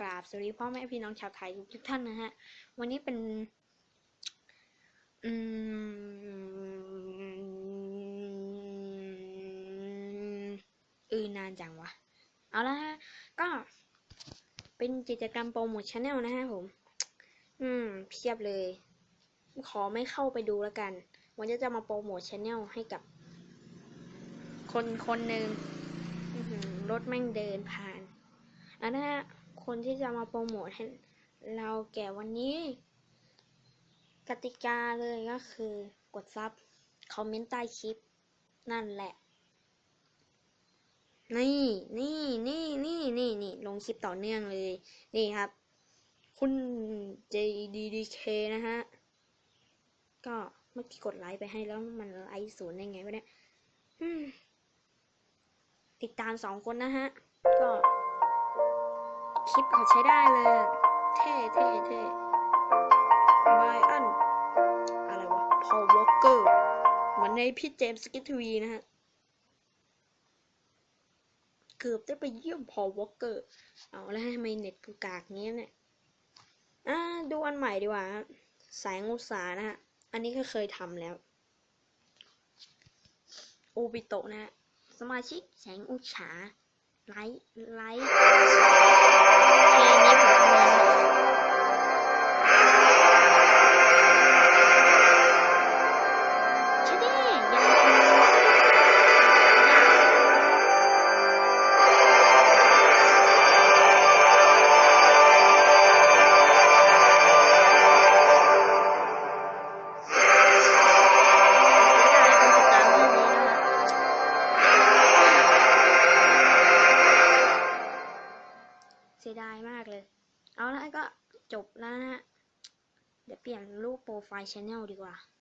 กราบสวัสดีพ่อแม่พี่น้องชาวไทยทุกท่านนะฮะ วันนี้เป็น อืมอือนานจังวะ เอาละฮะ ก็เป็นกิจกรรมโปรโมทชาแนลนะฮะผม อืม เพียบเลย ขอไม่เข้าไปดูแล้วกัน วันนี้จะมาโปรโมทชาแนลให้กับ คนคนหนึ่งรถแม่งเดินผ่านอันนั้นนะ คนที่จะมาโปรโมทให้เราแก่วันนี้ กติกาเลยก็คือกดซับคอมเมนต์ใต้คลิป นั่นแหละ นี่นี่นี่นี่นี่นี่ลงคลิปต่อเนื่องเลย นี่ครับ คุณ JDDK นะฮะ ก็เมื่อกี้กดไลค์ไปให้แล้วมันไลค์ศูนย์ได้ไงวะเนี่ยติดตามสองคนนะฮะ ก็ คลิปเขาใช้ได้เลย เท่เท่เท่ไบอัน อะไรวะ พอลวอลเกอร์ เหมือนในพี่เจมส์สกิททวีนะฮะ เกือบได้ไปเยี่ยมพอลวอลเกอร์ เอาแล้วทำไมเน็ตกูกากเงี้ยเนี่ย อ่า ดูอันใหม่ดีกว่าครับแสงอุตสานะฮะ อันนี้ก็เคยทำแล้ว โอบิโตะนะฮะสมาชิกแสงอุตสา ไลท์ไลท์เยดายมากเลย เอาละก็จบแล้วนะฮะ เดี๋ยวเปลี่ยนรูปโปรไฟล์ช n แนลดีกว่า